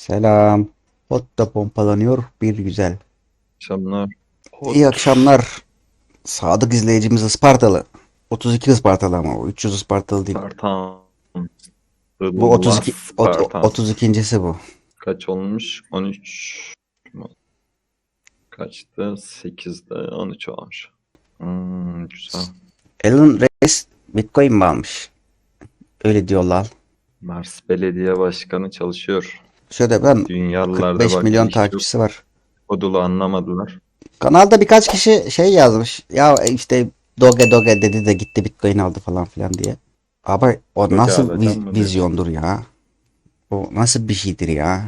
Selam. Hot da pompalanıyor bir güzel. akşamlar. İyi akşamlar. Sadık izleyicimiz Ispartalı. 32 Ispartalı ama o. 300 Ispartalı değil. Spartan. Bu 32 ot- Spartan. 32.si bu. Kaç olmuş? 13. Kaçtı? 8'de 13 olmuş. Hmm, güzel. Elon Reis Bitcoin mi almış? Öyle diyorlar. Mars Belediye Başkanı çalışıyor. Şöyle ben Dünyalılarda 45 bak milyon yok. takipçisi var. Kodulu anlamadılar. Kanalda birkaç kişi şey yazmış. Ya işte Doge Doge dedi de gitti Bitcoin aldı falan filan diye. Ama o nasıl viz- vizyondur ya? O nasıl bir şeydir ya?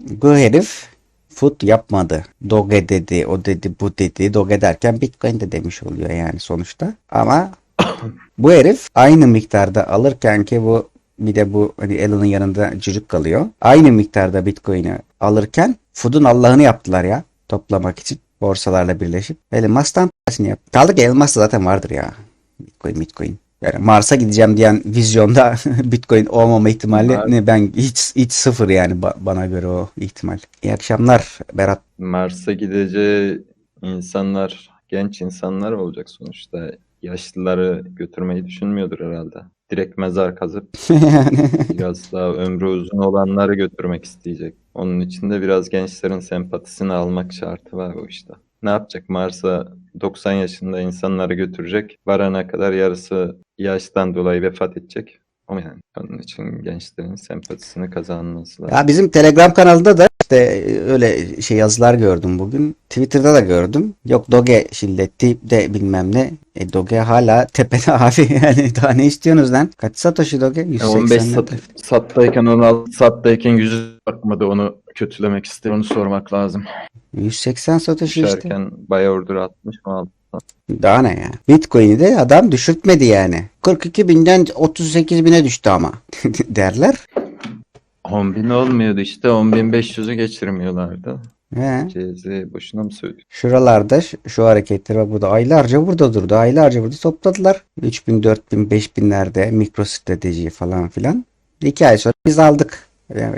Bu herif foot yapmadı. Doge dedi, o dedi, bu dedi. Doge derken Bitcoin de demiş oluyor yani sonuçta. Ama bu herif aynı miktarda alırken ki bu bir de bu hani Elon'un yanında cücük kalıyor. Aynı miktarda Bitcoin'i alırken Food'un Allah'ını yaptılar ya toplamak için borsalarla birleşip. Elmas'tan parasını yap. Kaldı ki Elmas da zaten vardır ya. Bitcoin, Bitcoin. Yani Mars'a gideceğim diyen vizyonda Bitcoin olmama ihtimali Var. ne ben hiç hiç sıfır yani ba- bana göre o ihtimal. İyi akşamlar Berat. Mars'a gideceği insanlar, genç insanlar olacak sonuçta. Yaşlıları götürmeyi düşünmüyordur herhalde. Direkt mezar kazıp yani Biraz daha ömrü uzun olanları götürmek isteyecek. Onun için de biraz gençlerin sempatisini almak şartı var o işte. Ne yapacak? Mars'a 90 yaşında insanları götürecek. Varana kadar yarısı yaştan dolayı vefat edecek. O yani. Onun için gençlerin sempatisini kazanması lazım. Ya bizim Telegram kanalında da işte öyle şey yazılar gördüm bugün. Twitter'da da gördüm. Yok Doge şilleti de bilmem ne. E Doge hala tepede abi. Yani daha ne istiyorsunuz lan? Kaç Satoshi Doge? E, 15 180 sat, sattayken 16 sattayken yüzü bakmadı onu kötülemek istiyor. Onu sormak lazım. 180 Satoshi işte. Düşerken bayağı order atmış mı aldı? Daha ne ya? Bitcoin'i de adam düşürtmedi yani. 42 binden 38 bine düştü ama derler. 10.000 olmuyordu işte 10.500'ü geçirmiyorlardı. He. CZ boşuna mı söylüyor? Şuralarda şu, hareketler bak burada aylarca burada durdu. Aylarca burada topladılar. 3000, 4000, 5000'lerde mikro strateji falan filan. 2 ay sonra biz aldık.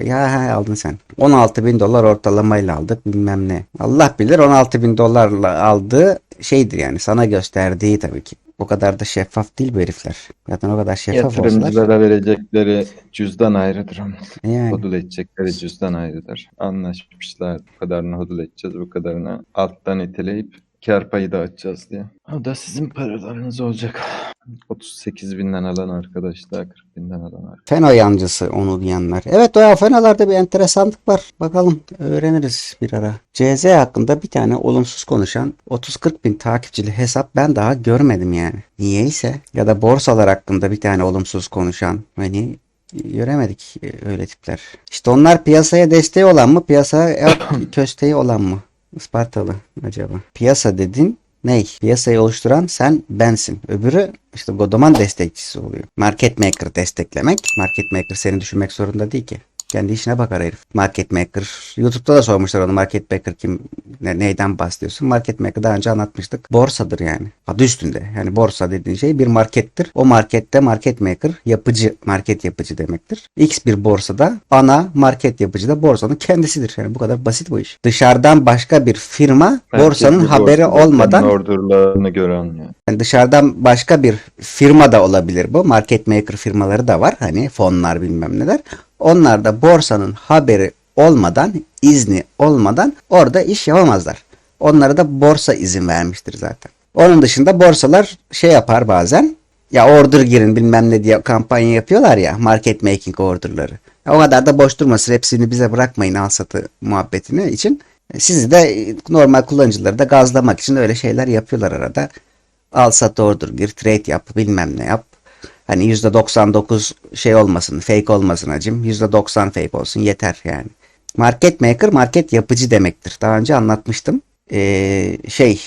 Ya, ha, aldın sen. 16 bin dolar ortalamayla aldık bilmem ne. Allah bilir 16 bin dolarla aldığı şeydir yani sana gösterdiği tabii ki. O kadar da şeffaf değil bu herifler. Zaten o kadar şeffaf olsalar. Yatırımcılara verecekleri cüzdan ayrıdır. Yani. Hodul edecekleri cüzdan ayrıdır. Anlaşmışlar. Bu kadarını hodul edeceğiz, bu kadarını alttan iteleyip kar payı dağıtacağız diye. O da sizin paralarınız olacak. 38 binden alan arkadaşlar, 40 binden alan arkadaşlar. Feno yancısı onu diyenler. Evet o ya Feno'larda bir enteresanlık var. Bakalım öğreniriz bir ara. CZ hakkında bir tane olumsuz konuşan 30-40 bin takipçili hesap ben daha görmedim yani. Niyeyse ya da borsalar hakkında bir tane olumsuz konuşan hani göremedik e, öyle tipler. İşte onlar piyasaya desteği olan mı piyasaya kösteği olan mı? Ispartalı acaba. Piyasa dedin Ney? Piyasayı oluşturan sen bensin. Öbürü işte Godoman destekçisi oluyor. Market maker desteklemek. Market maker seni düşünmek zorunda değil ki. Kendi işine bakar herif. Market maker. YouTube'da da sormuşlar onu. Market maker kim? Ne, neyden bahsediyorsun? Market maker daha önce anlatmıştık. Borsadır yani. Adı üstünde. Yani borsa dediğin şey bir markettir. O markette market maker yapıcı, market yapıcı demektir. X bir borsada ana market yapıcı da borsanın kendisidir. Yani bu kadar basit bu iş. Dışarıdan başka bir firma borsanın Herkes bir haberi borsada olmadan orderlarını gören yani. yani dışarıdan başka bir firma da olabilir bu. Market maker firmaları da var. Hani fonlar bilmem neler. Onlar da borsanın haberi olmadan, izni olmadan orada iş yapamazlar. Onlara da borsa izin vermiştir zaten. Onun dışında borsalar şey yapar bazen. Ya order girin bilmem ne diye kampanya yapıyorlar ya. Market making orderları. Ya o kadar da boş durmasın. Hepsini bize bırakmayın al satı muhabbetini için. Sizi de normal kullanıcıları da gazlamak için öyle şeyler yapıyorlar arada al sat order gir trade yap bilmem ne yap. Hani %99 şey olmasın fake olmasın hacım. %90 fake olsun yeter yani. Market maker market yapıcı demektir. Daha önce anlatmıştım. Ee, şey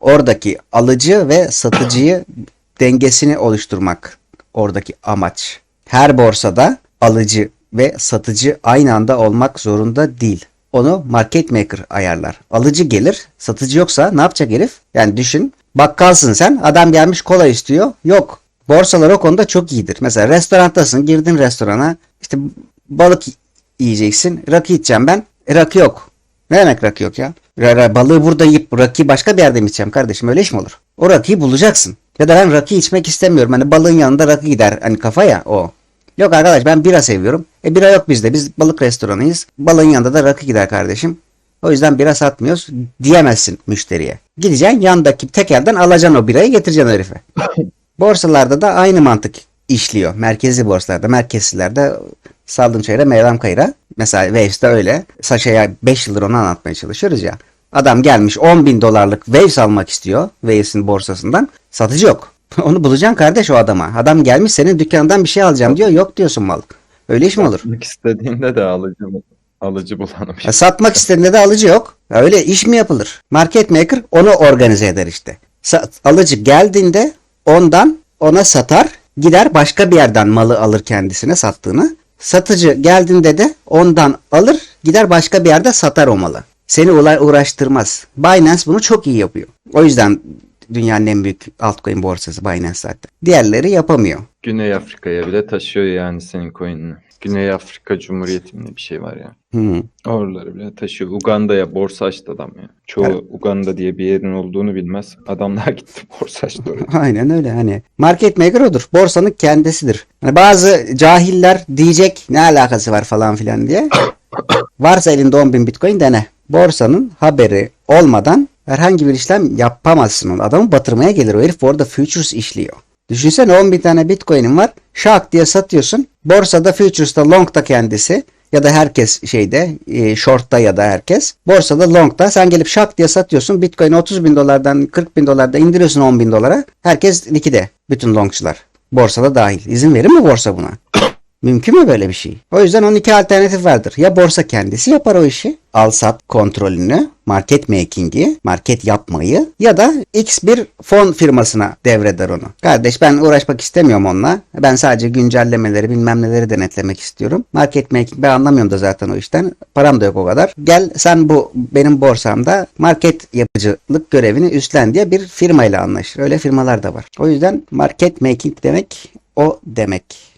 oradaki alıcı ve satıcıyı dengesini oluşturmak oradaki amaç. Her borsada alıcı ve satıcı aynı anda olmak zorunda değil. Onu market maker ayarlar. Alıcı gelir, satıcı yoksa ne yapacak herif? Yani düşün, bakkalsın sen, adam gelmiş kola istiyor. Yok. Borsalar o konuda çok iyidir. Mesela restorantasın, girdin restorana, işte balık yiyeceksin. Rakı içeceğim ben. E, rakı yok. Ne demek rakı yok ya? Balığı burada yiyip rakıyı başka bir yerde mi içeceğim kardeşim? Öyle iş mi olur? O rakıyı bulacaksın. Ya da ben rakı içmek istemiyorum. Hani balığın yanında rakı gider. Hani kafa ya o. Yok arkadaş ben bira seviyorum. E bira yok bizde. Biz balık restoranıyız. Balığın yanında da rakı gider kardeşim. O yüzden bira satmıyoruz diyemezsin müşteriye. Gideceksin yandaki tekelden alacaksın o birayı getireceksin herife. Borsalarda da aynı mantık işliyor. Merkezi borsalarda, merkezlerde saldın çayıra meydan kayıra. Mesela Waves'de öyle. Saşa'ya 5 yıldır onu anlatmaya çalışıyoruz ya. Adam gelmiş 10 bin dolarlık Waves almak istiyor Waves'in borsasından. Satıcı yok. Onu bulacaksın kardeş o adama. Adam gelmiş senin dükkandan bir şey alacağım diyor. Yok diyorsun mal. Öyle iş mi olur? Satmak istediğinde de alıcı alıcı bulamıyor. Ya satmak istediğinde de alıcı yok. Ya öyle iş mi yapılır? Market maker onu organize eder işte. Sa- alıcı geldiğinde ondan ona satar. Gider başka bir yerden malı alır kendisine sattığını. Satıcı geldiğinde de ondan alır. Gider başka bir yerde satar o malı. Seni uğra- uğraştırmaz. Binance bunu çok iyi yapıyor. O yüzden dünyanın en büyük altcoin borsası Binance zaten. Diğerleri yapamıyor. Güney Afrika'ya bile taşıyor yani senin coin'ini. Güney Afrika Cumhuriyeti mi ne bir şey var ya. Hı. Oraları bile taşıyor. Uganda'ya borsa açtı adam ya. Çoğu Evet. Uganda diye bir yerin olduğunu bilmez. Adamlar gitti borsa açtı oraya. Aynen öyle hani market maker odur. Borsanın kendisidir. Hani bazı cahiller diyecek ne alakası var falan filan diye. Varsa elinde 10 bin bitcoin dene. Borsanın haberi olmadan herhangi bir işlem yapamazsın. Adamı batırmaya gelir o herif. Bu arada futures işliyor. Düşünsene 10 bin tane bitcoin'in var. Şak diye satıyorsun. Borsada futures'ta long'da kendisi ya da herkes şeyde e, short'ta ya da herkes. Borsada long'da sen gelip şak diye satıyorsun. Bitcoin'i 30 bin dolardan 40 bin dolardan indiriyorsun 10 bin dolara. Herkes likide. Bütün longçular. Borsada dahil. İzin verir mi borsa buna? Mümkün mü böyle bir şey? O yüzden onun iki alternatif vardır. Ya borsa kendisi yapar o işi. Al sat kontrolünü, market making'i, market yapmayı ya da X bir fon firmasına devreder onu. Kardeş ben uğraşmak istemiyorum onunla. Ben sadece güncellemeleri bilmem neleri denetlemek istiyorum. Market making ben anlamıyorum da zaten o işten. Param da yok o kadar. Gel sen bu benim borsamda market yapıcılık görevini üstlen diye bir firmayla anlaşır. Öyle firmalar da var. O yüzden market making demek o demek.